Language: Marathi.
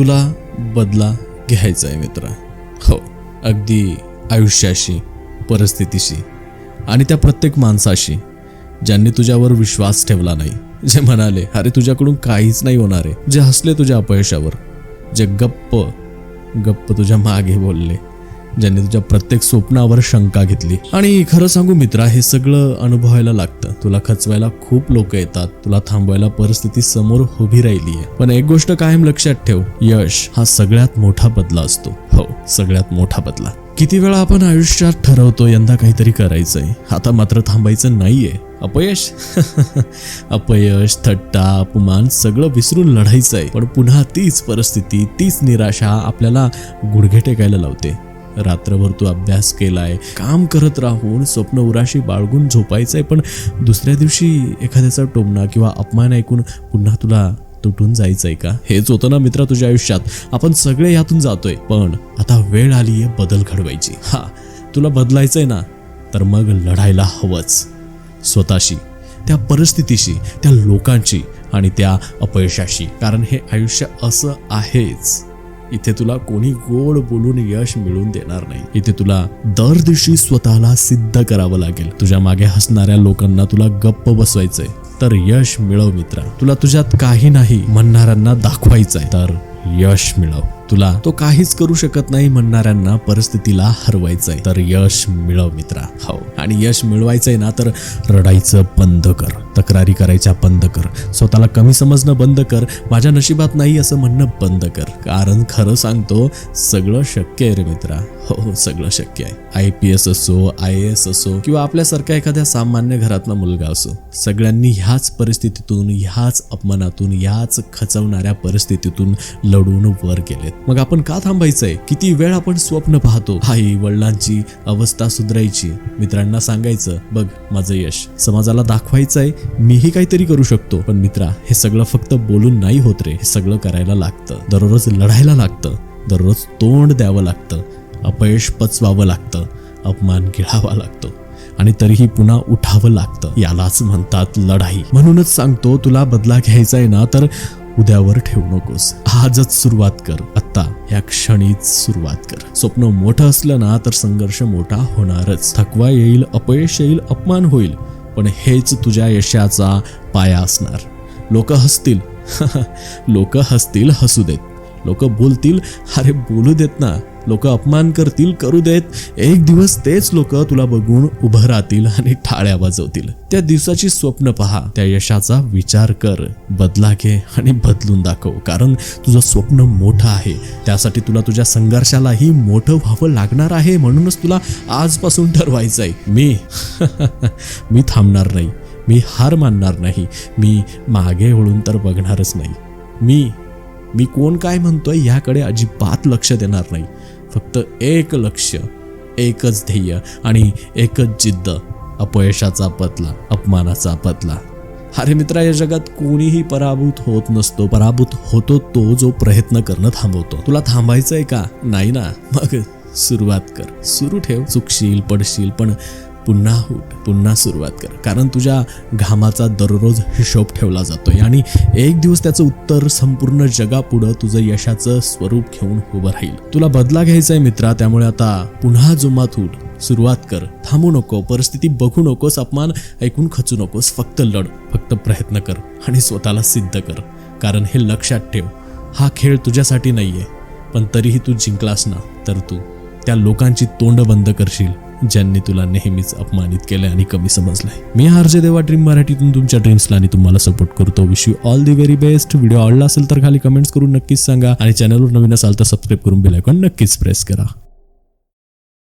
तुला बदला घ्यायचा आहे मित्र. हो अगदी आयुष्याशी परिस्थितीशी आणि त्या प्रत्येक माणसाशी ज्यांनी तुझ्यावर विश्वास ठेवला नाही. जे म्हणाले अरे तुझ्याकडून काहीच नाही होणार आहे. जे हसले तुझ्या अपयशावर जे गप्प गप्प तुझ्या मागे बोलले ज्याने तुझ्या प्रत्येक स्वप्नावर शंका घेतली. आणि खरं सांगू मित्रा हे सगळं अनुभवायला लागतं. तुला खचवायला खूप लोक येतात. तुला थांबवायला परिस्थिती समोर उभी राहिली आहे. पण एक गोष्ट कायम लक्षात ठेव. यश हा सगळ्यात मोठा बदला असतो. हो सगळ्यात मोठा बदला. किती वेळा आपण आयुष्यात ठरवतो यंदा काहीतरी करायचंय. आता मात्र थांबायचं नाहीये. अपयश? अपयश थट्टा अपमान सगळं विसरून लढायचं आहे पण पुन्हा तीच परिस्थिती तीच निराशा आपल्याला गुडघे टेकायला लावते. रात्रभर तू अभ्यास केलाय काम करत राहून स्वप्न उराशी बाळगून झोपायचंय पण दुसऱ्या दिवशी एखाद्याचा टोमणा किंवा अपमान ऐकून पुन्हा तुला तुटून जायचंय का? हेच होतं ना मित्रा तुझ्या आयुष्यात. आपण सगळे यातून जातोय पण आता वेळ आली आहे बदल घडवायची. हा तुला बदलायचंय ना तर मग लढायला हवंच. स्वतःशी त्या परिस्थितीशी त्या लोकांची आणि त्या अपयशाशी कारण हे आयुष्य असं आहेच. इथे तुला कोणी गोड बोलून यश मिळवून देणार नाही. इथे तुला दर दिवशी स्वतःला सिद्ध करावं लागेल. तुझ्या मागे हसणाऱ्या लोकांना तुला गप्प बसवायचंय. तर यश मिळव मित्रा. तुला तुझ्यात काही नाही म्हणणाऱ्यांना दाखवायचंय. तर यश मिळव. तुला तो काहीच करू शकत नाही म्हणणाऱ्यांना परिस्थितीला हरवायचंय. तर यश मिळव मित्रा. हो. आणि यश मिळवायचंय ना तर रडायचं बंद कर. तक्रारी करायच्या बंद कर. स्वतःला कमी समजणं बंद कर. माझ्या नशिबात नाही असं म्हणणं बंद कर. कारण खरं सांगतो सगळं शक्य आहे रे मित्रा. हो हो सगळं शक्य आहे. आय पी एस असो आय ए एस असो किंवा आपल्यासारख्या एखाद्या सामान्य घरातला मुलगा असो सगळ्यांनी ह्याच परिस्थितीतून ह्याच अपमानातून ह्याच खचवणाऱ्या परिस्थितीतून लढून वर गेलेत. मग आपण का थांबायचंय? किती वेळ आपण स्वप्न पाहतो? आई वडिलांची अवस्था सुधारायची. मित्रांना सांगायचं बघ माझं यश समाजाला दाखवायचंय मीही काहीतरी करू शकतो. पण मित्रा हे सगळं फक्त बोलून नाही होत रे. हे सगळं करायला लागतं. दररोज लढायला लागतं. दररोज तोंड द्यावं लागतं. अपयश पचवावं लागतं. अपमान गिळावा लागतो. आणि तरीही पुन्हा उठावं लागतं. यालाच म्हणतात लढाई. म्हणूनच सांगतो तुला बदला घ्यायचा आहे ना तर उद्यावर ठेवू नकोस. आजच सुरुवात कर. आत्ता या क्षणीच सुरुवात कर. स्वप्न मोठं असलं ना तर संघर्ष मोठा होणारच. थकवा येईल अपयश येईल अपमान होईल. पण हेच तुझ्या यशाचा पाया असणार. लोक हसतील. लोक हसतील हसू देत. लोक बोलतील अरे बोलू देत ना. लोक अपमान करतील करू देत. एक दिवस तेच लोक तुला बघून उभं राहतील आणि टाळ्या वाजवतील. त्या दिवसाची स्वप्न पहा त्या यशाचा विचार कर बदला घे आणि बदलून दाखव. कारण तुझं स्वप्न मोठं आहे. त्यासाठी तुला तुझ्या संघर्षालाही मोठं व्हावं लागणार आहे. म्हणूनच तुला आजपासून ठरवायचं आहे मी मी थांबणार नाही. मी हार मानणार नाही. मी मागे वळून तर बघणारच नाही. मी मी कोण काय म्हणतोय याकडे अजिबात लक्ष देणार नाही. फक्त एक लक्ष एकच ध्येय आणि एकच जिद्द अपयशाचा पतला अपमानाचा पतला अरे मित्रा या जगात कोणीही पराभूत होत नसतो. पराभूत होतो तो जो प्रयत्न करणं थांबवतो. तुला थांबायचंय का? नाही ना? मग सुरुवात कर. सुरू ठेव. चुकशील पडशील पण पुन्हा उठ पुन्हा सुरुवात कर. कारण तुझ्या घामाचा दररोज हिशोब ठेवला जातोय. आणि एक दिवस त्याचं उत्तर संपूर्ण जगापुढं तुझं यशाचं स्वरूप घेऊन उभं राहील. तुला बदला घ्यायचा आहे मित्रा त्यामुळे आता पुन्हा जोमात उठ सुरुवात कर. थांबू नको परिस्थिती बघू नकोस अपमान ऐकून खचू नकोस. फक्त लढ फक्त प्रयत्न कर आणि स्वतःला सिद्ध कर. कारण हे लक्षात ठेव हा खेळ तुझ्यासाठी नाहीये. पण तरीही तू जिंकलास ना तर तू त्या लोकांची तोंड बंद करशील. ज्यांनी तुला नेहमीच अपमानित केलंय आणि कमी समजलंय. मी आरजे देवा ड्रीम मराठीतून तुमच्या ड्रीम्सला आणि तुम्हाला सपोर्ट करतो. Wish you all the very best video आवडला असेल तर खाली कमेंट्स करून नक्कीच सांगा. आणि चॅनलवर नवीन असाल तर सबस्क्राईब करून बेल आयकॉन नक्कीच प्रेस करा.